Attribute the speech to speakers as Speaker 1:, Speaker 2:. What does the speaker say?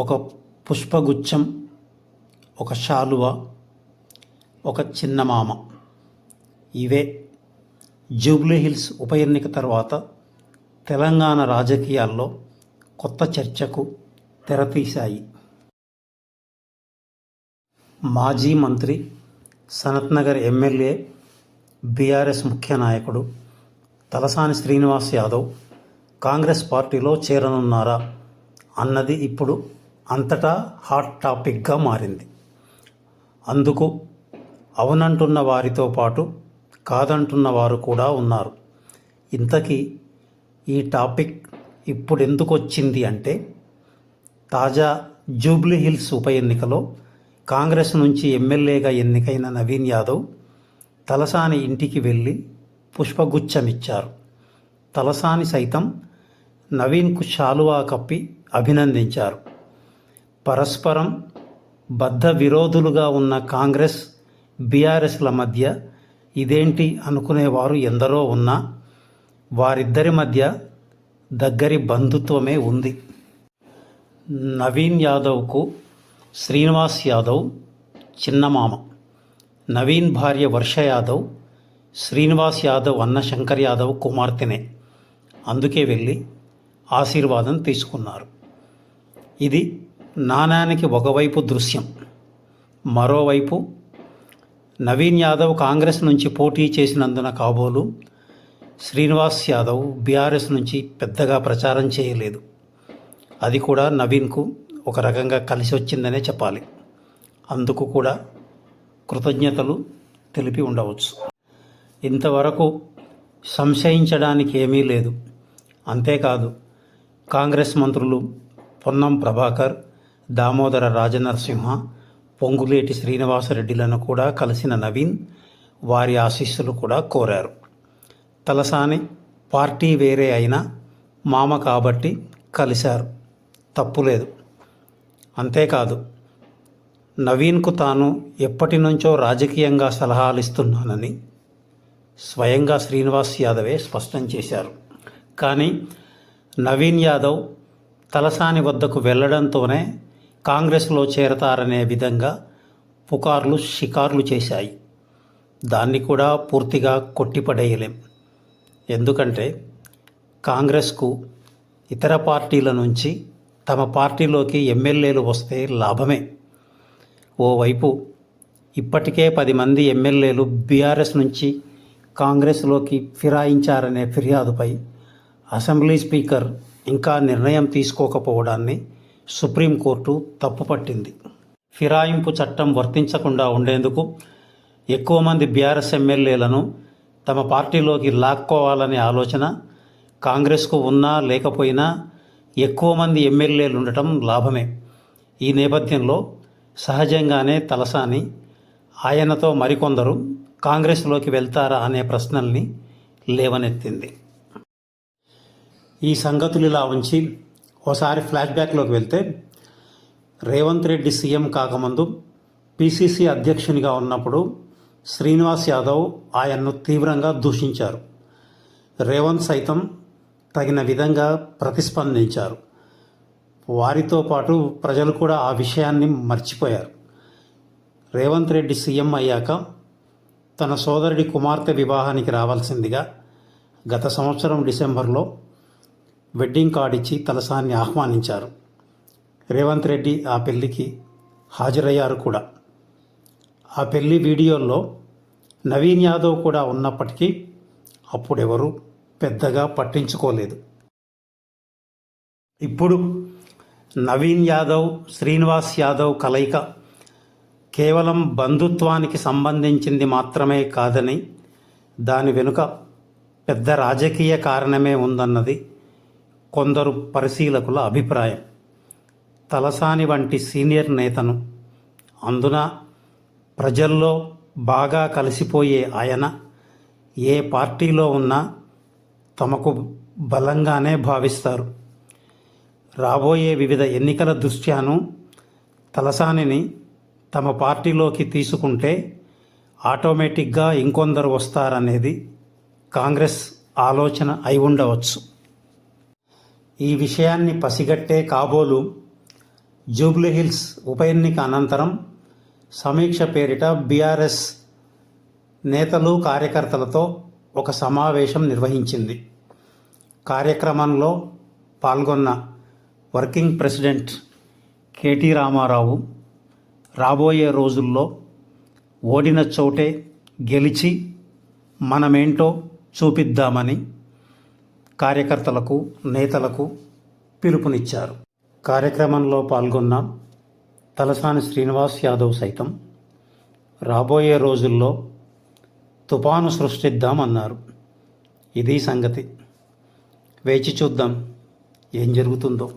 Speaker 1: ఒక పుష్పగుచ్చం ఒక శాలువ ఒక చిన్న మామ. ఇవే జూబ్లీ హిల్స్ ఉప ఎన్నిక తర్వాత తెలంగాణ రాజకీయాల్లో కొత్త చర్చకు తెరతీశాయి. మాజీ మంత్రి సనత్నగర్ ఎమ్మెల్యే బీఆర్ఎస్ ముఖ్య నాయకుడు తలసాని శ్రీనివాస్ యాదవ్ కాంగ్రెస్ పార్టీలో చేరనున్నారా అన్నది ఇప్పుడు అంతటా హాట్ టాపిక్గా మారింది. అందుకు అవునంటున్న వారితో పాటు కాదంటున్న వారు కూడా ఉన్నారు. ఇంతకీ ఈ టాపిక్ ఇప్పుడు ఎందుకు వచ్చింది అంటే తాజా జూబ్లీ హిల్స్ ఉప ఎన్నికలో కాంగ్రెస్ నుంచి ఎమ్మెల్యేగా ఎన్నికైన నవీన్ యాదవ్ తలసాని ఇంటికి వెళ్ళి పుష్పగుచ్చమిచ్చారు. తలసాని సైతం నవీన్కు శాలువా కప్పి అభినందించారు. పరస్పరం బద్ధ విరోధులుగా ఉన్న కాంగ్రెస్ బీఆర్ఎస్ల మధ్య ఇదేంటి అనుకునేవారు ఎందరో ఉన్నా వారిద్దరి మధ్య దగ్గరి బంధుత్వమే ఉంది. నవీన్ యాదవ్కు శ్రీనివాస్ యాదవ్ చిన్నమామ నవీన్ భార్య వర్ష యాదవ్ శ్రీనివాస్ యాదవ్ అన్న శంకర్ యాదవ్ కుమార్తెనే. అందుకే వెళ్ళి ఆశీర్వాదం తీసుకున్నారు. ఇది నాణానికి ఒకవైపు దృశ్యం మరోవైపు నవీన్ యాదవ్ కాంగ్రెస్ నుంచి పోటీ చేసినందున కాబోలు శ్రీనివాస్ యాదవ్ బీఆర్ఎస్ నుంచి పెద్దగా ప్రచారం చేయలేదు. అది కూడా నవీన్కు ఒక రకంగా కలిసి వచ్చిందనే చెప్పాలి. అందుకు కూడా కృతజ్ఞతలు తెలిపి ఉండవచ్చు. ఇంతవరకు సంశయించడానికి ఏమీ లేదు. అంతేకాదు కాంగ్రెస్ మంత్రులు పొన్నం ప్రభాకర్ దామోదర రాజనరసింహ పొంగులేటి శ్రీనివాసరెడ్డిలను కూడా కలిసిన నవీన్ వారి ఆశీస్సులు కూడా కోరారు. తలసాని పార్టీ వేరే అయినా మామ కాబట్టి కలిశారు. తప్పులేదు అంతేకాదు నవీన్కు తాను ఎప్పటి నుంచో రాజకీయంగా సలహాలు ఇస్తున్నానని స్వయంగా శ్రీనివాస్ యాదవే స్పష్టం చేశారు. కానీ నవీన్ యాదవ్ తలసాని వద్దకు వెళ్ళడంతోనే కాంగ్రెస్లో చేరతారనే విధంగా పుకార్లు షికార్లు చేశాయి. దాన్ని కూడా పూర్తిగా కొట్టిపడేయలేం. ఎందుకంటే కాంగ్రెస్కు ఇతర పార్టీల నుంచి తమ పార్టీలోకి ఎమ్మెల్యేలు వస్తే లాభమే. ఓవైపు ఇప్పటికే పది మంది ఎమ్మెల్యేలు బీఆర్ఎస్ నుంచి కాంగ్రెస్లోకి ఫిరాయించారనే ఫిర్యాదుపై అసెంబ్లీ స్పీకర్ ఇంకా నిర్ణయం తీసుకోకపోవడాన్ని సుప్రీంకోర్టు తప్పుపట్టింది ఫిరాయింపు చట్టం వర్తించకుండా ఉండేందుకు ఎక్కువ మంది బీఆర్ఎస్ ఎమ్మెల్యేలను తమ పార్టీలోకి లాక్కోవాలనే ఆలోచన కాంగ్రెస్కు ఉన్నా లేకపోయినా ఎక్కువ మంది ఎమ్మెల్యేలు ఉండటం లాభమే. ఈ నేపథ్యంలో సహజంగానే తలసాని ఆయనతో మరికొందరు కాంగ్రెస్లోకి వెళ్తారా అనే ప్రశ్నల్ని లేవనెత్తింది. ఈ సంగతులు ఇలా ఉంచి ఓసారి ఫ్లాష్ బ్యాక్లోకి వెళ్తే రేవంత్ రెడ్డి సీఎం కాకముందు పిసిసి అధ్యక్షునిగా ఉన్నప్పుడు శ్రీనివాస్ యాదవ్ ఆయన్ను తీవ్రంగా దూషించారు. రేవంత్ సైతం తగిన విధంగా ప్రతిస్పందించారు. వారితో పాటు ప్రజలు కూడా ఆ విషయాన్ని మర్చిపోయారు. రేవంత్ రెడ్డి సీఎం అయ్యాక తన సోదరుడి కుమార్తె వివాహానికి రావాల్సిందిగా గత సంవత్సరం డిసెంబర్లో వెడ్డింగ్ కార్డ్ ఇచ్చి తలసాన్ని ఆహ్వానించారు. రేవంత్ రెడ్డి ఆ పెళ్ళికి హాజరయ్యారు కూడా. ఆ పెళ్ళి వీడియోల్లో నవీన్ యాదవ్ కూడా ఉన్నప్పటికీ అప్పుడెవరూ పెద్దగా పట్టించుకోలేదు. ఇప్పుడు నవీన్ యాదవ్ శ్రీనివాస్ యాదవ్ కలయిక కేవలం బంధుత్వానికి సంబంధించింది మాత్రమే కాదని దాని వెనుక పెద్ద రాజకీయ కారణమే ఉందన్నది కొందరు పరిశీలకుల అభిప్రాయం. తలసాని వంటి సీనియర్ నేతను అందున ప్రజల్లో బాగా కలిసిపోయే ఆయన ఏ పార్టీలో ఉన్నా తమకు బలంగానే భావిస్తారు. రాబోయే వివిధ ఎన్నికల దృష్ట్యాను తలసానిని తమ పార్టీలోకి తీసుకుంటే ఆటోమేటిక్గా ఇంకొందరు వస్తారనేది కాంగ్రెస్ ఆలోచన అయి ఉండవచ్చు. ఈ విషయాన్ని పసిగట్టే కాబోలు జూబ్లీహిల్స్ ఉప ఎన్నిక అనంతరం సమీక్ష పేరిట బీఆర్ఎస్ నేతలు కార్యకర్తలతో ఒక సమావేశం నిర్వహించింది. కార్యక్రమంలో పాల్గొన్న వర్కింగ్ ప్రెసిడెంట్ కేటీ రామారావు రాబోయే రోజుల్లో ఓడిన చోటే గెలిచి మనమేంటో చూపిద్దామని కార్యకర్తలకు నేతలకు పిలుపునిచ్చారు. కార్యక్రమంలో పాల్గొన్న తలసాని శ్రీనివాస్ యాదవ్ సైతం రాబోయే రోజుల్లో తుపాను సృష్టిద్దామన్నారు. ఇది సంగతి. వేచి చూద్దాం. ఏం జరుగుతుందో.